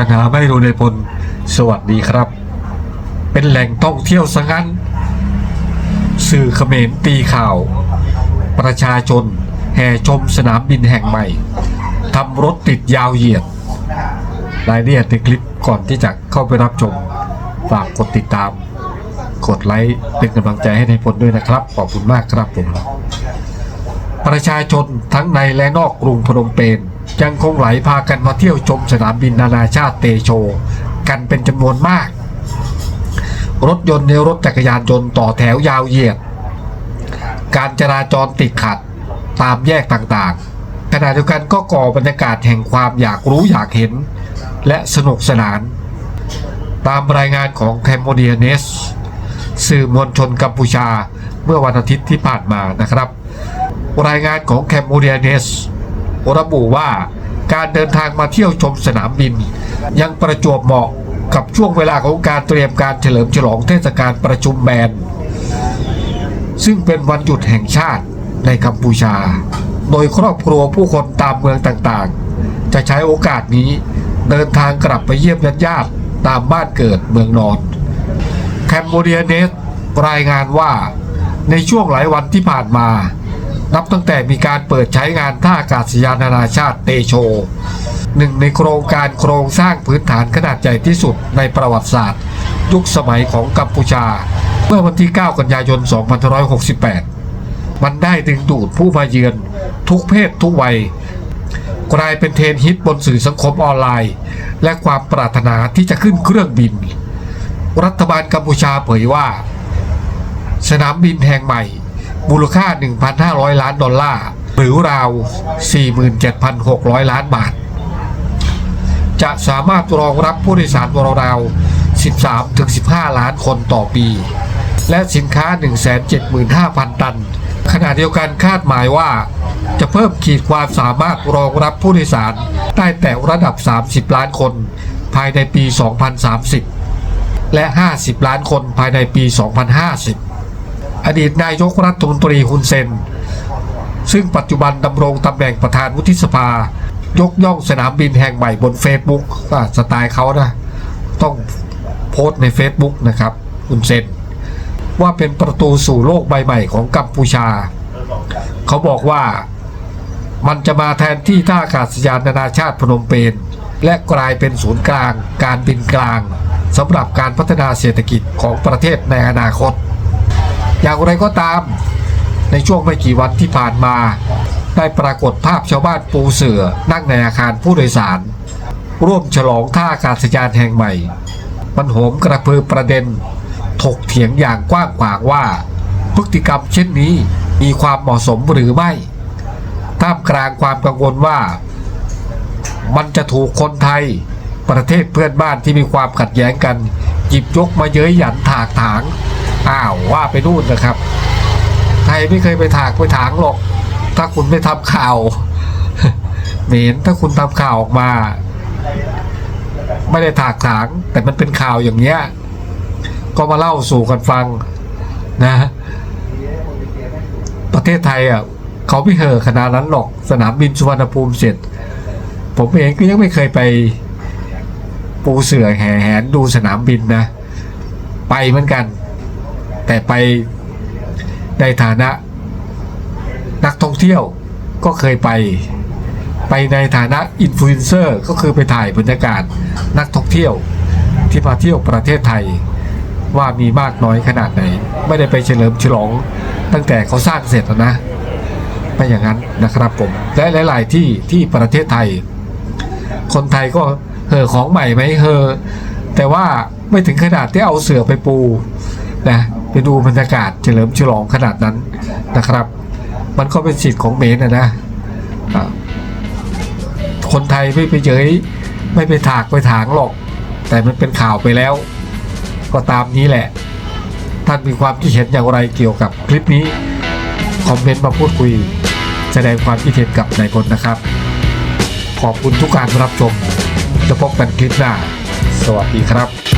จะหาไม่รู้ในพล สวัสดีครับ เป็นแหล่งท่องเที่ยวซะงั้น สื่อเขมรตีข่าว ประชาชน แห่ชมสนามบินแห่งใหม่ทำรถติดยาวเหยียดรายละเอียดในคลิปก่อนที่จะเข้าไปรับชม ฝากกดติดตาม กดไลค์เป็นกำลังใจให้ในพลด้วยนะครับ ขอบคุณมากครับผม ประชาชนทั้งในและนอกกรุงพนมเปญ ยังคงไหลพากันมาเที่ยวชมสนามบินนานาชาติเตโช กันเป็นจำนวนมาก รถยนต์ในรถจักรยานยนต์ต่อแถวยาวเหยียด การจราจรติดขัดตามแยกต่างๆ ขณะเดียวกันก็ก่อบรรยากาศแห่งความอยากรู้อยากเห็น และสนุกสนาน ตามรายงานของแคมโบเดียเนสสื่อมวลชนกัมพูชาเมื่อวันอาทิตย์ที่ผ่านมานะครับ รายงานของแคมโบเดียเนส ระบุว่าการเดินทางมาเที่ยวชมสนามบิน ยังประจวบเหมาะกับช่วงเวลาของการเตรียมการเฉลิมฉลองเทศกาลประชุมแบนซึ่งเป็นวันหยุดแห่งชาติในกัมพูชา โดยครอบครัวผู้คนตามเมืองต่างๆ จะใช้โอกาสนี้เดินทางกลับไปเยี่ยมญาติๆตามบ้านเกิดเมืองนอนแคมโบเดียเนสรายงานว่าในช่วงหลายวันที่ผ่านมา นับตั้งแต่มีการเปิดใช้งานท่าอากาศยานนานาชาติเตโชหนึ่งในโครงการโครงสร้างพื้นฐานขนาดใหญ่ที่สุดในประวัติศาสตร์ ยุคสมัยของกัมพูชา เมื่อวันที่ 9 กันยายน 2568 มันได้ดึงดูดผู้มาเยือน ทุกเพศทุกวัย กลายเป็นเทรนด์ฮิตบนสื่อสังคมออนไลน์ และความปรารถนาที่จะขึ้นเครื่องบิน รัฐบาลกัมพูชาเผยว่า สนามบินแห่งใหม่ มูลค่า 1,500 ล้านดอลลาร์ หรือราว 47,600 ล้านบาท จะสามารถรองรับผู้โดยสารราวๆ13-15 ล้านคนต่อปี และสินค้า 175,000 ตัน ขณะเดียวกันคาดหมายว่า จะเพิ่มขีดความสามารถรองรับผู้โดยสารได้แต่ระดับ 30 ล้านคน ภายในปี 2030 และ 50 ล้านคนภายในปี 2050 อดีตนายกรัฐมนตรีฮุนเซน ซึ่งปัจจุบันดำรงตำแหน่งประธานวุฒิสภา ยกย่องสนามบินแห่งใหม่บน Facebook อะสไตล์เขานะต้องโพสต์ใน Facebook นะครับฮุนเซน ว่าเป็นประตูสู่โลกใบใหม่ของกัมพูชา เขาบอกว่ามันจะมาแทนที่ท่าอากาศยานนานาชาติพนมเปญและกลายเป็นศูนย์กลาง การบินกลางสำหรับการพัฒนาเศรษฐกิจของประเทศในอนาคต อย่างไรก็ตาม ในช่วงไม่กี่วันที่ผ่านมา ได้ปรากฏภาพชาวบ้านปูเสือนั่งในอาคารผู้โดยสาร ร่วมฉลองท่าอากาศยานแห่งใหม่ มันโหมกระพือประเด็น ถกเถียงอย่างกว้างขวางว่า พฤติกรรมเช่นนี้มีความเหมาะสมหรือไม่ท่ามกลางความกังวลว่า มันจะถูกคนไทยประเทศเพื่อนบ้านที่มีความขัดแย้งกัน หยิบยกมาเย้ยหยันถากถาง อ้าวว่าไปนู่นนะครับไทยไม่เคยไปถากไปถางหรอก ถ้าคุณไม่ทำข่าวเหม็นถ้าคุณทำข่าวออกมา ไม่ได้ถากถาง แต่มันเป็นข่าวอย่างเงี้ย ก็มาเล่าสู่กันฟังนะ ประเทศไทยอะเขาไม่เห่อะขนาดนั้นหรอกสนามบินสุวรรณภูมิเสร็จ ผมเองก็ยังไม่เคยไปปูเสือแห่แหนดูสนามบินนะ ไปเหมือนกัน แต่ไปในฐานะนักท่องเที่ยวก็เคยไป ไปในฐานะอินฟลูเอนเซอร์ก็คือไปถ่ายบรรยากาศนักท่องเที่ยวที่มาเที่ยวประเทศไทยว่ามีมากน้อยขนาดไหน ไม่ได้ไปเฉลิมฉลองตั้งแต่เขาสร้างเสร็จแล้วนะไม่อย่างนั้นนะครับผมและหลาย ๆ ที่ที่ประเทศไทย คนไทยก็เห่อของใหม่ไหมเห่อแต่ว่าไม่ถึงขนาดที่เอาเสือไปปูนะ ไปดูบรรยากาศเฉลิมฉลองขนาดนั้นนะครับ มันก็เป็นสิทธิ์ของเมนนะนะคนไทยไม่ไปเจยไม่ไปถากไปถางหรอก แต่มันเป็นข่าวไปแล้ว ก็ตามนี้แหละ ท่านมีความคิดเห็นอย่างไรเกี่ยวกับคลิปนี้ คอมเมนต์มาพูดคุย แสดงความคิดเห็นกับนายพลนะครับ ขอบคุณทุกการรับชมจะพบกันคลิปหน้า สวัสดีครับ